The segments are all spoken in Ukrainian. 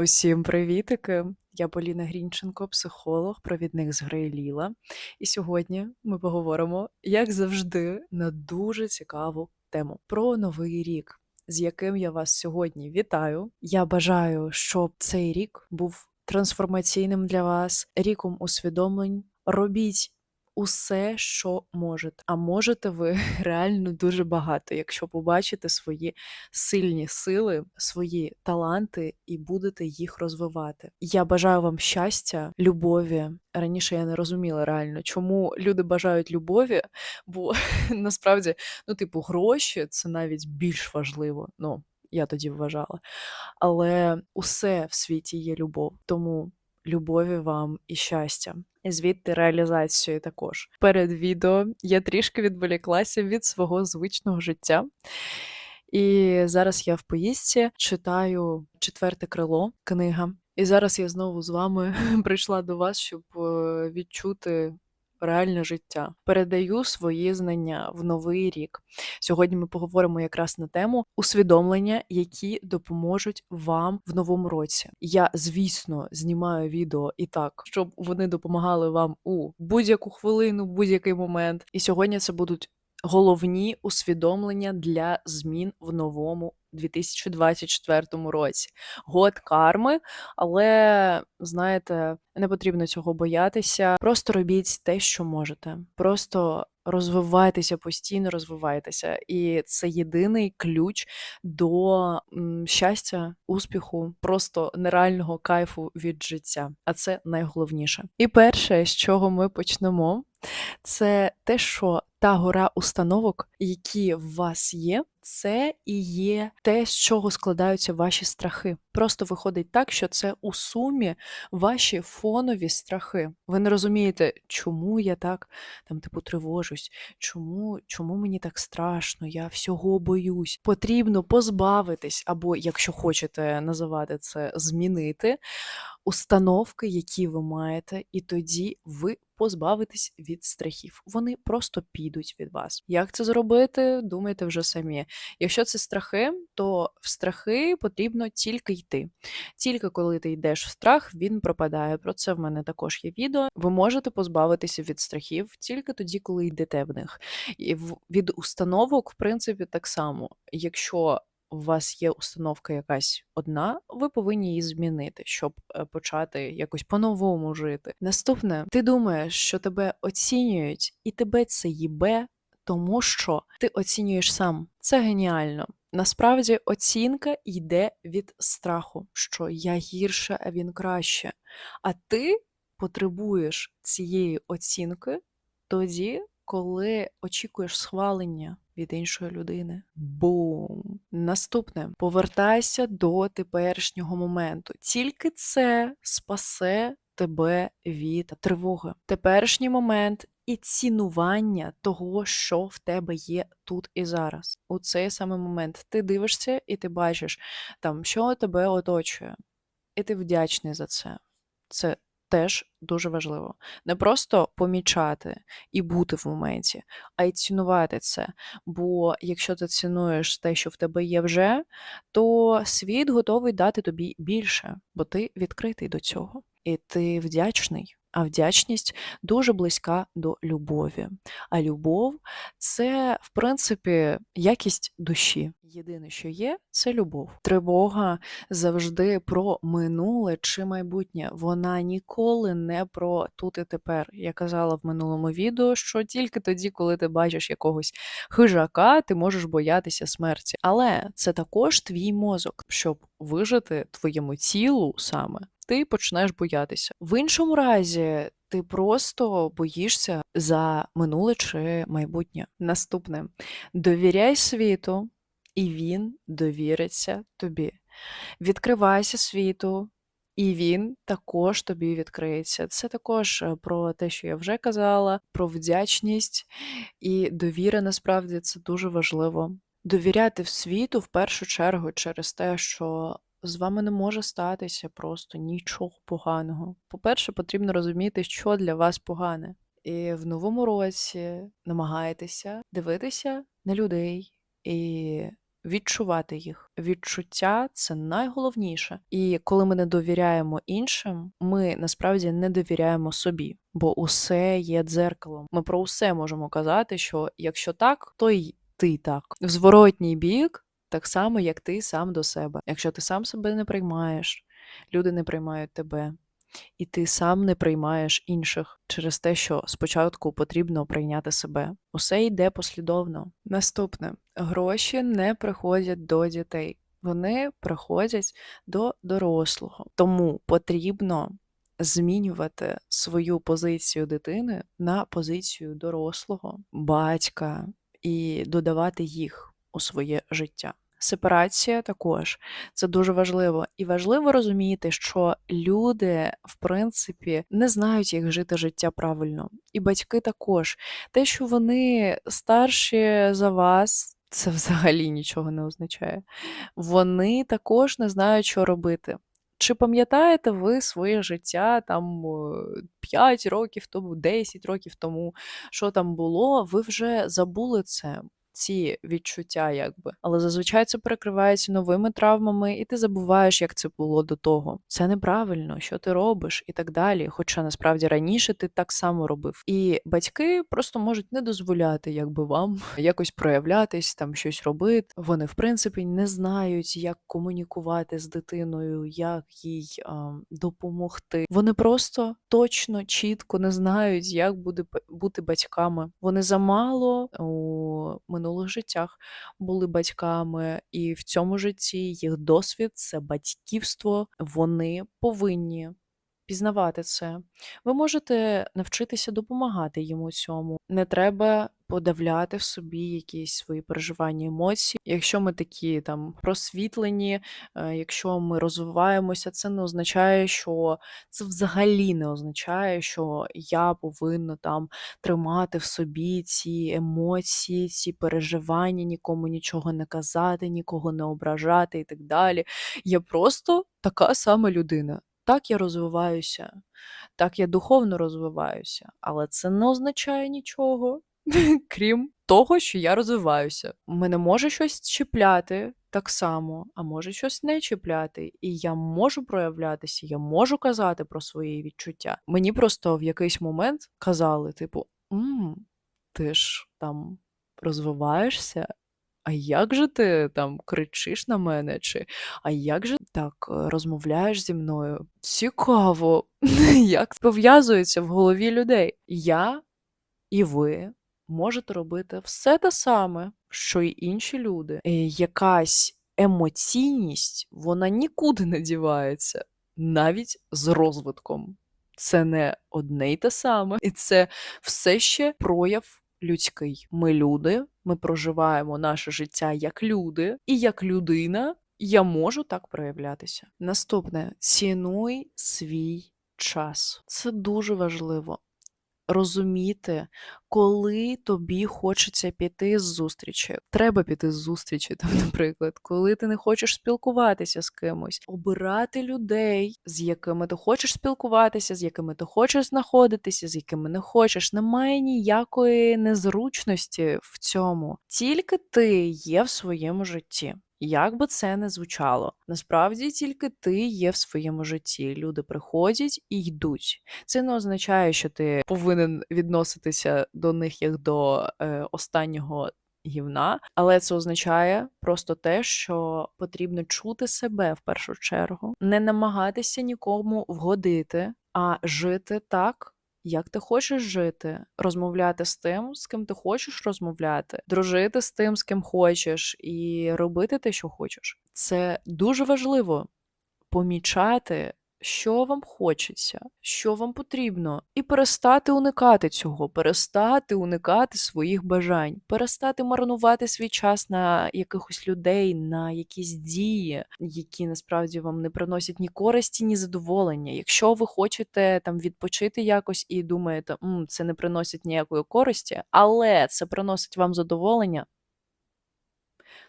Усім привітики! Я Поліна Грінченко, психолог, провідник з гри Ліла. І сьогодні ми поговоримо, як завжди, на дуже цікаву тему про новий рік, з яким я вас сьогодні вітаю. Я бажаю, щоб цей рік був трансформаційним для вас, ріком усвідомлень. Робіть усе, що можете. А можете ви реально дуже багато, якщо побачите свої сильні сили, свої таланти і будете їх розвивати. Я бажаю вам щастя, любові. Раніше я не розуміла реально, чому люди бажають любові, бо насправді, ну, типу, гроші це навіть більш важливо. Ну, я тоді вважала. Але усе в світі є любов. Тому любові вам і щастя. І звідти реалізацію також. Перед відео я трішки відволіклася від свого звичного життя. І зараз я в поїздці читаю четверте крило книга. І зараз я знову з вами прийшла до вас, щоб е, відчути реальне життя. Передаю свої знання в новий рік. Сьогодні ми поговоримо якраз на тему усвідомлення, які допоможуть вам в новому році. Я, звісно, знімаю відео і так, щоб вони допомагали вам у будь-яку хвилину, будь-який момент. І сьогодні це будуть головні усвідомлення для змін в новому 2024 році. Год карми, але знаєте, не потрібно цього боятися. Просто робіть те, що можете. Просто розвивайтеся постійно, розвивайтеся, і це єдиний ключ до щастя, успіху, просто нереального кайфу від життя. А це найголовніше. І перше, з чого ми почнемо, це те, що та гора установок, які в вас є, це і є те, з чого складаються ваші страхи. Просто виходить так, що це у сумі ваші фонові страхи. Ви не розумієте, чому я так там типу тривожусь, чому, чому мені так страшно, я всього боюсь. Потрібно позбавитись, або, якщо хочете називати це, змінити установки, які ви маєте, і тоді ви позбавитесь від страхів. Вони просто підуть від вас. Як це зробити? Думайте вже самі. Якщо це страхи, то в страхи потрібно тільки йти. Тільки коли ти йдеш в страх, він пропадає. Про це в мене також є відео. Ви можете позбавитися від страхів тільки тоді, коли йдете в них. І від установок, в принципі, так само. Якщо у вас є установка якась одна, ви повинні її змінити, щоб е, почати якось по-новому жити. Наступне, ти думаєш, що тебе оцінюють, і тебе це їбе, тому що ти оцінюєш сам. Це геніально. Насправді оцінка йде від страху, що я гірше, а він краще. А ти потребуєш цієї оцінки тоді, коли очікуєш схвалення від іншої людини. Бум! Наступне повертайся до теперішнього моменту. Тільки це спасе тебе від тривоги. Теперішній момент і цінування того, що в тебе є тут і зараз. У цей самий момент ти дивишся і ти бачиш, там, що тебе оточує, і ти вдячний за це. Це теж дуже важливо. Не просто помічати і бути в моменті, а й цінувати це. Бо якщо ти цінуєш те, що в тебе є вже, то світ готовий дати тобі більше, бо ти відкритий до цього. І ти вдячний. А вдячність дуже близька до любові. А любов це, в принципі, якість душі. Єдине, що є, це любов. Тривога завжди про минуле чи майбутнє. Вона ніколи не про тут і тепер. Я казала в минулому відео, що тільки тоді, коли ти бачиш якогось хижака, ти можеш боятися смерті. Але це також твій мозок, щоб вижити твоєму тілу саме. Ти починаєш боятися. В іншому разі, ти просто боїшся за минуле чи майбутнє. Наступне довіряй світу і він довіриться тобі. Відкривайся світу, і він також тобі відкриється. Це також е, про те, що я вже казала, про вдячність і довіра насправді це дуже важливо. Довіряти в світу в першу чергу через те, що з вами не може статися просто нічого поганого. По-перше, потрібно розуміти, що для вас погане. І в новому році намагайтеся дивитися на людей і відчувати їх. Відчуття це найголовніше. І коли ми не довіряємо іншим, ми насправді не довіряємо собі, бо усе є дзеркалом. Ми про усе можемо казати, що якщо так, то й ти так. В зворотній бік. Так само, як ти сам до себе. Якщо ти сам себе не приймаєш, люди не приймають тебе, і ти сам не приймаєш інших через те, що спочатку потрібно прийняти себе. Усе йде послідовно. Наступне гроші не приходять до дітей, вони приходять до дорослого. Тому потрібно змінювати свою позицію дитини на позицію дорослого, батька і додавати їх у своє життя. Сепарація також це дуже важливо. І важливо розуміти, що люди, в принципі, не знають, як жити життя правильно. І батьки також. Те, що вони старші за вас, це взагалі нічого не означає. Вони також не знають, що робити. Чи пам'ятаєте ви своє життя там 5 років тому, 10 років тому, що там було? Ви вже забули це ці відчуття, якби. Але зазвичай це перекривається новими травмами, і ти забуваєш, як це було до того. Це неправильно, що ти робиш, і так далі. Хоча насправді раніше ти так само робив. І батьки просто можуть не дозволяти, якби вам якось проявлятись, там щось робити. Вони, в принципі, не знають, як комунікувати з дитиною, як їй а, допомогти. Вони просто точно, чітко не знають, як буде бути батьками. Вони замало у минулому минулих життях були батьками, і в цьому житті їх досвід це батьківство. Вони повинні пізнавати це. Ви можете навчитися допомагати йому цьому. Не треба подавляти в собі якісь свої переживання, емоції. Якщо ми такі там просвітлені, е, якщо ми розвиваємося, це не означає, що це взагалі не означає, що я повинна там тримати в собі ці емоції, ці переживання, нікому нічого не казати, нікого не ображати і так далі. Я просто така сама людина. Так я розвиваюся, так я духовно розвиваюся, але це не означає нічого, крім того, що я розвиваюся. Мене може щось чіпляти так само, а може щось не чіпляти. І я можу проявлятися, я можу казати про свої відчуття. Мені просто в якийсь момент казали, типу, «М, ти ж там розвиваєшся, а як же ти там кричиш на мене? Чи а як же так е, розмовляєш зі мною? Цікаво, як пов'язується в голові людей. Я і ви можете робити все те саме, що й інші люди. І якась емоційність, вона нікуди не дівається, навіть з розвитком. Це не одне й те саме, і це все ще прояв людський. Ми люди, ми проживаємо наше життя як люди, і як людина я можу так проявлятися. Наступне цінуй свій час. Це дуже важливо розуміти, коли тобі хочеться піти з зустрічі. Треба піти з зустрічі, там, наприклад, коли ти не хочеш спілкуватися з кимось, обирати людей, з якими ти хочеш спілкуватися, з якими ти хочеш знаходитися, з якими не хочеш. Немає ніякої незручності в цьому. Тільки ти є в своєму житті. Як би це не звучало, насправді тільки ти є в своєму житті. Люди приходять і йдуть. Це не означає, що ти повинен відноситися до них як до е, останнього гівна, але це означає просто те, що потрібно чути себе в першу чергу, не намагатися нікому вгодити, а жити так як ти хочеш жити, розмовляти з тим, з ким ти хочеш розмовляти, дружити з тим, з ким хочеш, і робити те, що хочеш. Це дуже важливо помічати що вам хочеться, що вам потрібно, і перестати уникати цього, перестати уникати своїх бажань, перестати марнувати свій час на якихось людей, на якісь дії, які насправді вам не приносять ні користі, ні задоволення. Якщо ви хочете там відпочити якось і думаєте, М, це не приносить ніякої користі, але це приносить вам задоволення.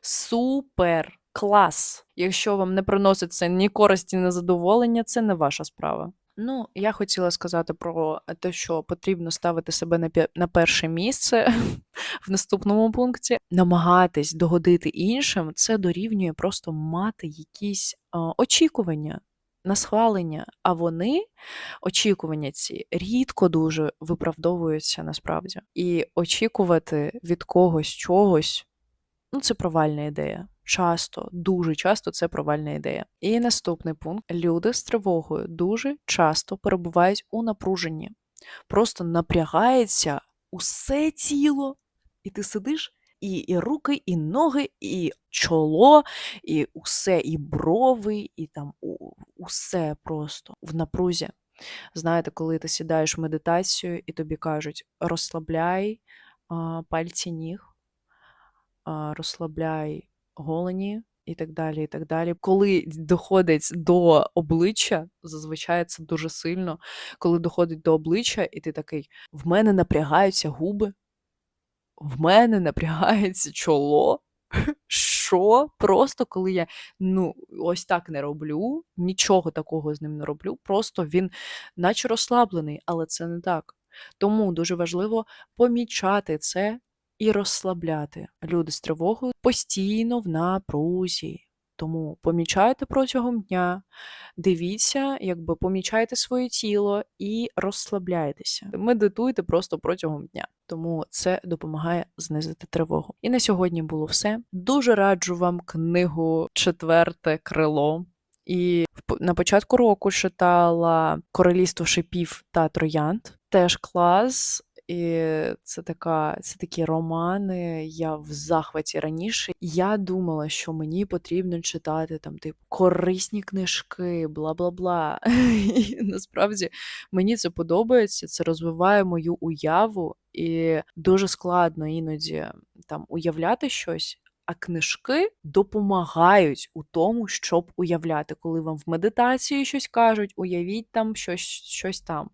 Супер! Клас! Якщо вам не приносить це ні користі, ні задоволення, це не ваша справа. Ну, я хотіла сказати про те, що потрібно ставити себе на, на перше місце в наступному пункті. Намагатись догодити іншим, це дорівнює просто мати якісь а, очікування на схвалення, а вони, очікування ці, рідко дуже виправдовуються насправді. І очікувати від когось чогось Ну, це провальна ідея. Часто, дуже часто це провальна ідея. І наступний пункт: люди з тривогою дуже часто перебувають у напруженні. Просто напрягається усе тіло, і ти сидиш, і, і руки, і ноги, і чоло, і усе, і брови, і там усе просто в напрузі. Знаєте, коли ти сідаєш в медитацію і тобі кажуть, розслабляй а, пальці ніг а, розслабляй голені і так далі. і так далі. Коли доходить до обличчя, зазвичай це дуже сильно. Коли доходить до обличчя, і ти такий: в мене напрягаються губи, в мене напрягається чоло. Що? Просто коли я ну, ось так не роблю, нічого такого з ним не роблю, просто він наче розслаблений, але це не так. Тому дуже важливо помічати це і розслабляти. Люди з тривогою постійно в напрузі. Тому помічайте протягом дня, дивіться, якби помічайте своє тіло і розслабляйтеся. Медитуйте просто протягом дня. Тому це допомагає знизити тривогу. І на сьогодні було все. Дуже раджу вам книгу Четверте крило. І на початку року читала Королівство шипів та троянд. Теж клас. І це така, це такі романи. Я в захваті раніше. Я думала, що мені потрібно читати там типу корисні книжки, бла бла бла. Насправді мені це подобається. Це розвиває мою уяву, і дуже складно іноді там уявляти щось. А книжки допомагають у тому, щоб уявляти, коли вам в медитації щось кажуть, уявіть там щось, щось там.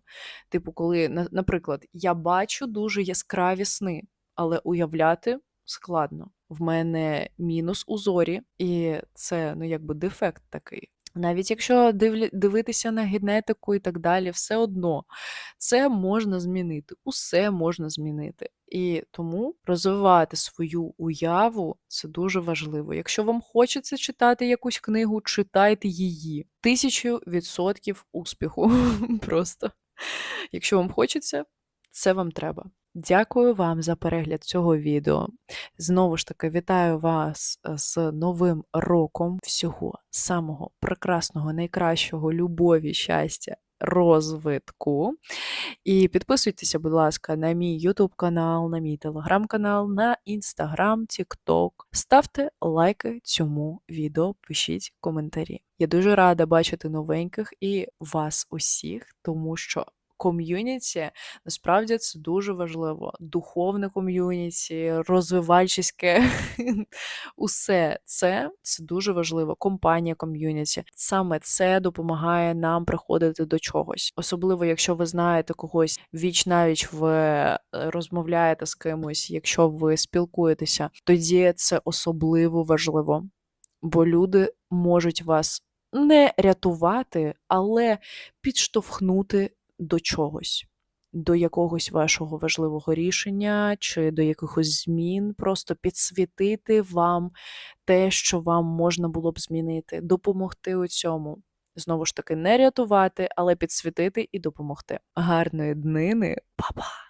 Типу, коли, на- наприклад, я бачу дуже яскраві сни, але уявляти складно. В мене мінус у зорі, і це ну якби дефект такий. Навіть якщо дивитися на генетику і так далі, все одно це можна змінити, усе можна змінити. І тому розвивати свою уяву це дуже важливо. Якщо вам хочеться читати якусь книгу, читайте її. Тисячу відсотків успіху. Просто. Якщо вам хочеться, це вам треба. Дякую вам за перегляд цього відео. Знову ж таки, вітаю вас е, з Новим роком всього самого прекрасного, найкращого, любові, щастя, розвитку. І підписуйтеся, будь ласка, на мій YouTube канал, на мій телеграм-канал, на Instagram, TikTok. Ставте лайки цьому відео, пишіть коментарі. Я дуже рада бачити новеньких і вас усіх, тому що. Ком'юніті насправді це дуже важливо. Духовне ком'юніті, розвивальчиське, усе це, це дуже важливо. Компанія ком'юніті. Саме це допомагає нам приходити до чогось. Особливо, якщо ви знаєте когось віч навіч ви е, розмовляєте з кимось, якщо ви спілкуєтеся, тоді це особливо важливо. Бо люди можуть вас не рятувати, але підштовхнути до чогось, до якогось вашого важливого рішення чи до якихось змін, просто підсвітити вам те, що вам можна було б змінити, допомогти у цьому. Знову ж таки, не рятувати, але підсвітити і допомогти. Гарної днини, Па-па!